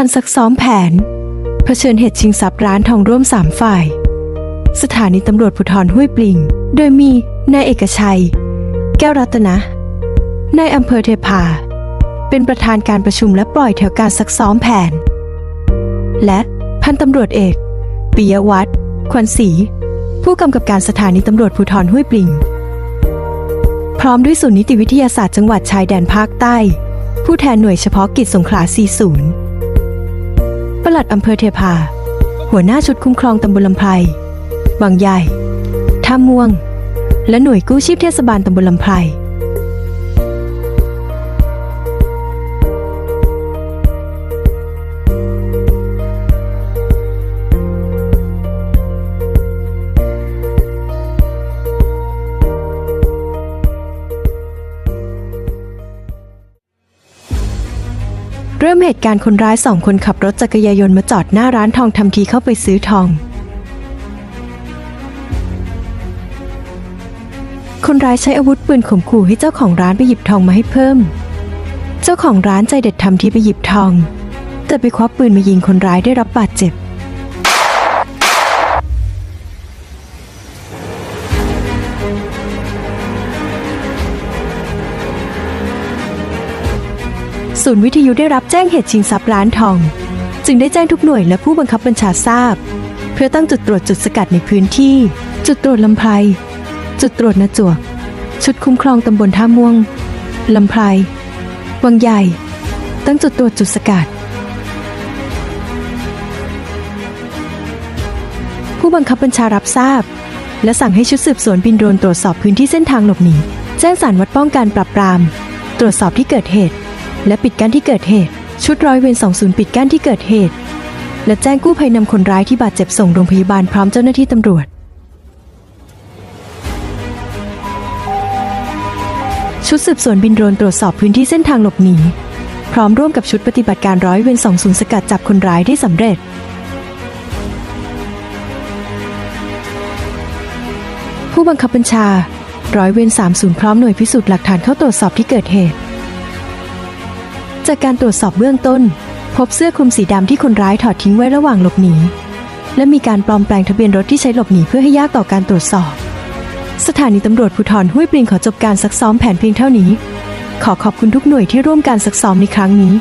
การซักซ้อมแผน เผชิญเหตุชิงทรัพย์ร้านทองร่วมสามฝ่าย สถานีตำรวจภูธรห้วยปลิง โดยมีนายเอกชัย แก้วรัตนะนายอำเภอเทพา เป็นประธานการประชุมและปล่อยแถวการซักซ้อมแผน และพันตำรวจเอกปิยวัฒน์ ควันศรีผู้กำกับการสถานีตำรวจภูธรห้วยปลิง พร้อมด้วยศูนย์นิติวิทยาศาสตร์จังหวัดชายแดนภาคใต้ ผู้แทนหน่วยเฉพาะกิจสงขลา 40 ปลัดอำเภอเทพา หัวหน้าชุดคุ้มครองตำบลลำไพรบางใหญ่ท่าม่วง และหน่วยกู้ชีพเทศบาลตำบลลำไพร เริ่มเหตุการณ์คนร้ายสองคนขับรถจักรยานยนต์มาจอดหน้าร้านทองทำทีเข้าไปซื้อทอง คนร้ายใช้อาวุธปืนข่มขู่ให้เจ้าของร้านไปหยิบทองมาให้เพิ่ม เจ้าของร้านใจเด็ดทำทีไปหยิบทอง แต่ไปคว้าปืนมายิงคนร้ายได้รับบาดเจ็บ ศูนย์วิทยุได้รับแจ้งเหตุชิงทรัพย์ร้านทอง จึงได้แจ้งทุกหน่วยและผู้บังคับบัญชาทราบ เพื่อตั้งจุดตรวจจุดสกัดในพื้นที่ จุดตรวจลำไพรจุดตรวจนาจวก ชุดคุ้มครองตำบลท่าม่วงลำไพรวังใหญ่ ตั้งจุดตรวจจุดสกัด ผู้บังคับบัญชารับทราบ และสั่งให้ชุดสืบสวนบินโดรนตรวจสอบพื้นที่เส้นทางหลบหนีแจ้งสารวัดป้องกันปรับปราม ตรวจสอบที่เกิดเหตุ และปิดกั้นที่เกิดเหตุ ชุดร้อยเวร20 ปิดกั้นที่เกิดเหตุ และแจ้งกู้ภัยนำคนร้ายที่บาดเจ็บส่งโรงพยาบาลพร้อมเจ้าหน้าที่ตำรวจ ชุดสืบสวนบินโดรนตรวจสอบพื้นที่เส้นทางหลบหนี พร้อมร่วมกับชุดปฏิบัติการร้อยเวร20 สกัดจับคนร้ายได้สำเร็จผู้บังคับบัญชา ร้อยเวร30 พร้อมหน่วยพิสูจน์หลักฐานเข้าตรวจสอบที่เกิดเหตุ จากการตรวจสอบเบื้องต้น พบเสื้อคลุมสีดำที่คนร้ายถอดทิ้งไว้ระหว่างหลบหนี และมีการปลอมแปลงทะเบียนรถที่ใช้หลบหนีเพื่อให้ยากต่อการตรวจสอบ สถานีตำรวจภูธรห้วยปริงขอจบการซักซ้อมแผนเพียงเท่านี้ ขอขอบคุณทุกหน่วยที่ร่วมการซักซ้อมในครั้งนี้